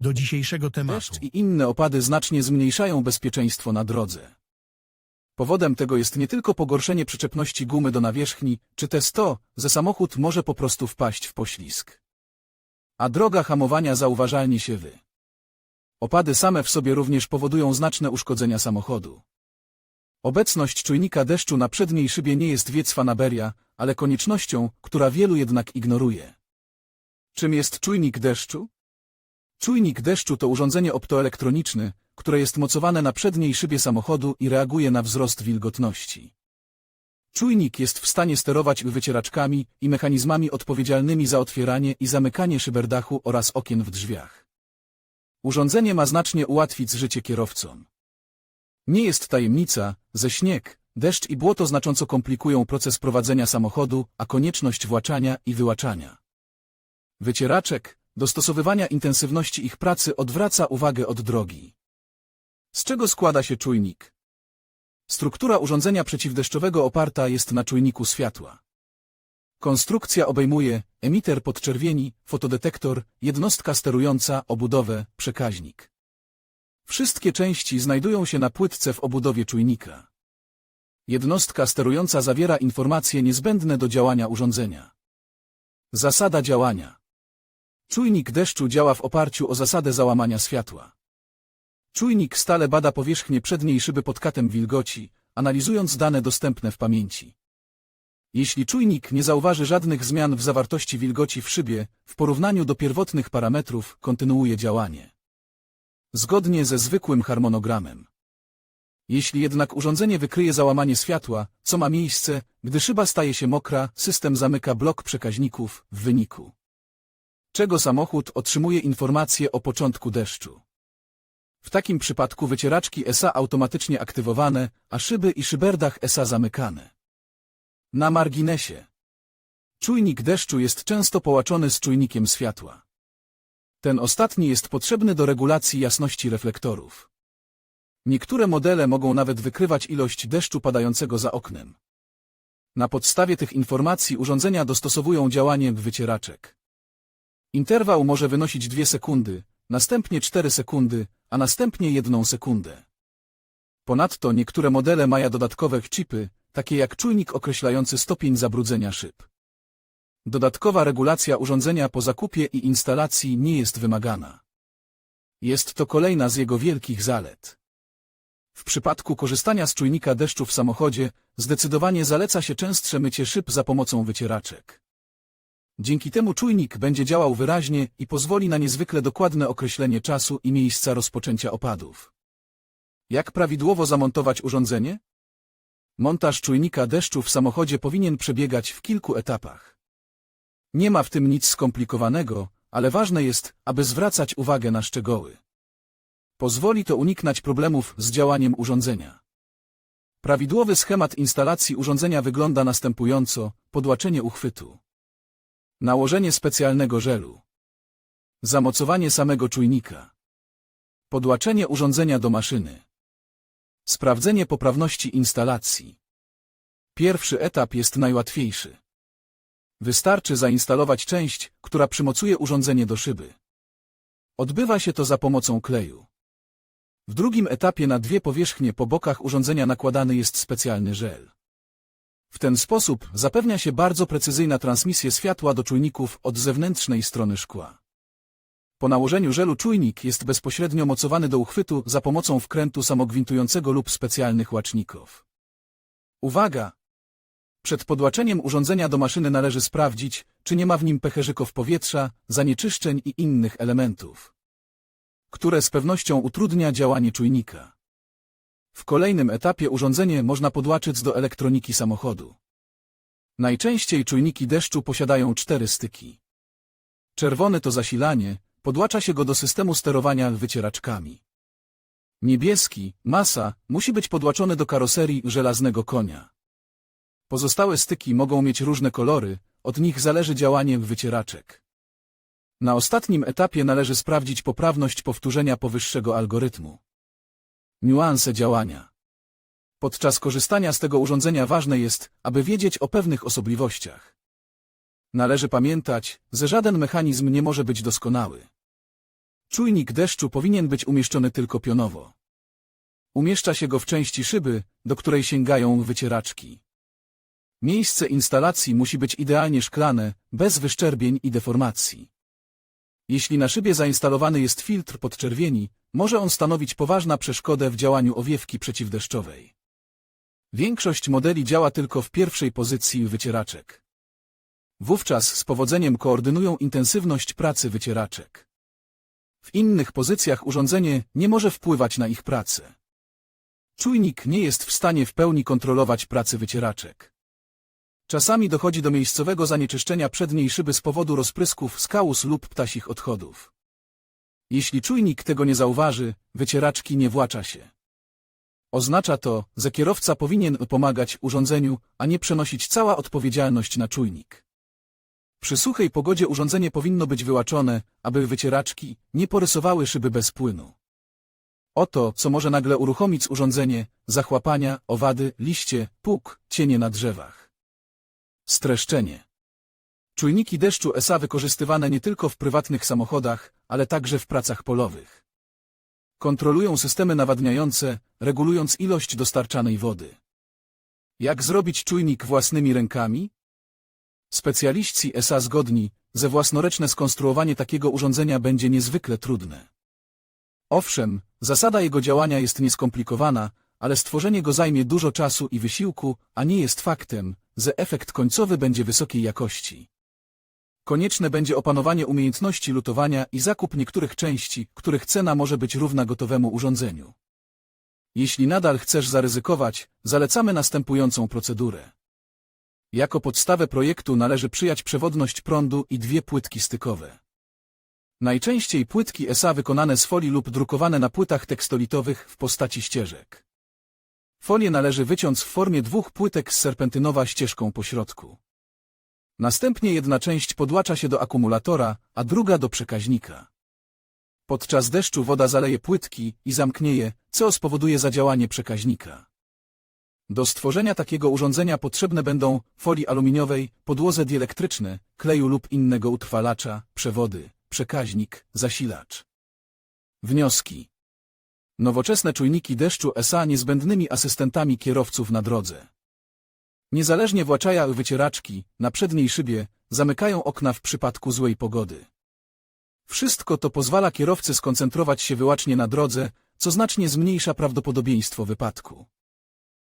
do dzisiejszego tematu. Deszcz i inne opady znacznie zmniejszają bezpieczeństwo na drodze. Powodem tego jest nie tylko pogorszenie przyczepności gumy do nawierzchni, czy też to, że samochód może po prostu wpaść w poślizg. A droga hamowania zauważalnie się wy. Opady same w sobie również powodują znaczne uszkodzenia samochodu. Obecność czujnika deszczu na przedniej szybie nie jest wiec fanaberia, ale koniecznością, która wielu jednak ignoruje. Czym jest czujnik deszczu? Czujnik deszczu to urządzenie optoelektroniczne, które jest mocowane na przedniej szybie samochodu i reaguje na wzrost wilgotności. Czujnik jest w stanie sterować wycieraczkami i mechanizmami odpowiedzialnymi za otwieranie i zamykanie szyberdachu oraz okien w drzwiach. Urządzenie ma znacznie ułatwić życie kierowcom. Nie jest tajemnica, że śnieg, deszcz i błoto znacząco komplikują proces prowadzenia samochodu, a konieczność właczania i wyłaczania wycieraczek, dostosowywania intensywności ich pracy odwraca uwagę od drogi. Z czego składa się czujnik? Struktura urządzenia przeciwdeszczowego oparta jest na czujniku światła. Konstrukcja obejmuje emiter podczerwieni, fotodetektor, jednostka sterująca, obudowę, przekaźnik. Wszystkie części znajdują się na płytce w obudowie czujnika. Jednostka sterująca zawiera informacje niezbędne do działania urządzenia. Zasada działania. Czujnik deszczu działa w oparciu o zasadę załamania światła. Czujnik stale bada powierzchnię przedniej szyby pod katem wilgoci, analizując dane dostępne w pamięci. Jeśli czujnik nie zauważy żadnych zmian w zawartości wilgoci w szybie, w porównaniu do pierwotnych parametrów, kontynuuje działanie. Zgodnie ze zwykłym harmonogramem. Jeśli jednak urządzenie wykryje załamanie światła, co ma miejsce, gdy szyba staje się mokra, system zamyka blok przekaźników w wyniku czego samochód otrzymuje informację o początku deszczu. W takim przypadku wycieraczki SA automatycznie aktywowane, a szyby i szyberdach SA zamykane. Na marginesie. Czujnik deszczu jest często połączony z czujnikiem światła. Ten ostatni jest potrzebny do regulacji jasności reflektorów. Niektóre modele mogą nawet wykrywać ilość deszczu padającego za oknem. Na podstawie tych informacji urządzenia dostosowują działanie wycieraczek. Interwał może wynosić 2 sekundy, następnie 4 sekundy, a następnie 1 sekundę. Ponadto niektóre modele mają dodatkowe chipy, takie jak czujnik określający stopień zabrudzenia szyb. Dodatkowa regulacja urządzenia po zakupie i instalacji nie jest wymagana. Jest to kolejna z jego wielkich zalet. W przypadku korzystania z czujnika deszczu w samochodzie, zdecydowanie zaleca się częstsze mycie szyb za pomocą wycieraczek. Dzięki temu czujnik będzie działał wyraźnie i pozwoli na niezwykle dokładne określenie czasu i miejsca rozpoczęcia opadów. Jak prawidłowo zamontować urządzenie? Montaż czujnika deszczu w samochodzie powinien przebiegać w kilku etapach. Nie ma w tym nic skomplikowanego, ale ważne jest, aby zwracać uwagę na szczegóły. Pozwoli to uniknąć problemów z działaniem urządzenia. Prawidłowy schemat instalacji urządzenia wygląda następująco, podłaczenie uchwytu. Nałożenie specjalnego żelu. Zamocowanie samego czujnika. Podłaczenie urządzenia do maszyny. Sprawdzenie poprawności instalacji. Pierwszy etap jest najłatwiejszy. Wystarczy zainstalować część, która przymocuje urządzenie do szyby. Odbywa się to za pomocą kleju. W drugim etapie na dwie powierzchnie po bokach urządzenia nakładany jest specjalny żel. W ten sposób zapewnia się bardzo precyzyjna transmisja światła do czujników od zewnętrznej strony szkła. Po nałożeniu żelu czujnik jest bezpośrednio mocowany do uchwytu za pomocą wkrętu samogwintującego lub specjalnych łaczników. Uwaga! Przed podłaczeniem urządzenia do maszyny należy sprawdzić, czy nie ma w nim pecherzyków powietrza, zanieczyszczeń i innych elementów, które z pewnością utrudnia działanie czujnika. W kolejnym etapie urządzenie można podłaczyć do elektroniki samochodu. Najczęściej czujniki deszczu posiadają cztery styki. Czerwony to zasilanie, podłacza się go do systemu sterowania wycieraczkami. Niebieski, masa, musi być podłaczony do karoserii żelaznego konia. Pozostałe styki mogą mieć różne kolory, od nich zależy działanie wycieraczek. Na ostatnim etapie należy sprawdzić poprawność powtórzenia powyższego algorytmu. Niuanse działania. Podczas korzystania z tego urządzenia ważne jest, aby wiedzieć o pewnych osobliwościach. Należy pamiętać, że żaden mechanizm nie może być doskonały. Czujnik deszczu powinien być umieszczony tylko pionowo. Umieszcza się go w części szyby, do której sięgają wycieraczki. Miejsce instalacji musi być idealnie szklane, bez wyszczerbień i deformacji. Jeśli na szybie zainstalowany jest filtr podczerwieni, może on stanowić poważną przeszkodę w działaniu owiewki przeciwdeszczowej. Większość modeli działa tylko w pierwszej pozycji wycieraczek. Wówczas z powodzeniem koordynują intensywność pracy wycieraczek. W innych pozycjach urządzenie nie może wpływać na ich pracę. Czujnik nie jest w stanie w pełni kontrolować pracy wycieraczek. Czasami dochodzi do miejscowego zanieczyszczenia przedniej szyby z powodu rozprysków z kałus lub ptasich odchodów. Jeśli czujnik tego nie zauważy, wycieraczki nie włacza się. Oznacza to, że kierowca powinien pomagać urządzeniu, a nie przenosić cała odpowiedzialność na czujnik. Przy suchej pogodzie urządzenie powinno być wyłaczone, aby wycieraczki nie porysowały szyby bez płynu. Oto, co może nagle uruchomić urządzenie, zachłapania, owady, liście, puk, cienie na drzewach. Streszczenie. Czujniki deszczu ESA wykorzystywane nie tylko w prywatnych samochodach, ale także w pracach polowych. Kontrolują systemy nawadniające, regulując ilość dostarczanej wody. Jak zrobić czujnik własnymi rękami? Specjaliści ESA zgodni, że własnoręczne skonstruowanie takiego urządzenia będzie niezwykle trudne. Owszem, zasada jego działania jest nieskomplikowana, ale stworzenie go zajmie dużo czasu i wysiłku, a nie jest faktem, że efekt końcowy będzie wysokiej jakości. Konieczne będzie opanowanie umiejętności lutowania i zakup niektórych części, których cena może być równa gotowemu urządzeniu. Jeśli nadal chcesz zaryzykować, zalecamy następującą procedurę. Jako podstawę projektu należy przyjąć przewodność prądu i dwie płytki stykowe. Najczęściej płytki ESA wykonane z folii lub drukowane na płytach tekstolitowych w postaci ścieżek. Folię należy wyciąć w formie dwóch płytek z serpentynowa ścieżką po środku. Następnie jedna część podłacza się do akumulatora, a druga do przekaźnika. Podczas deszczu woda zaleje płytki i zamknie je, co spowoduje zadziałanie przekaźnika. Do stworzenia takiego urządzenia potrzebne będą folii aluminiowej, podłoże dielettryczne, kleju lub innego utrwalacza, przewody, przekaźnik, zasilacz. Wnioski. Nowoczesne czujniki deszczu ESA niezbędnymi asystentami kierowców na drodze. Niezależnie właczaja wycieraczki, na przedniej szybie, zamykają okna w przypadku złej pogody. Wszystko to pozwala kierowcy skoncentrować się wyłącznie na drodze, co znacznie zmniejsza prawdopodobieństwo wypadku.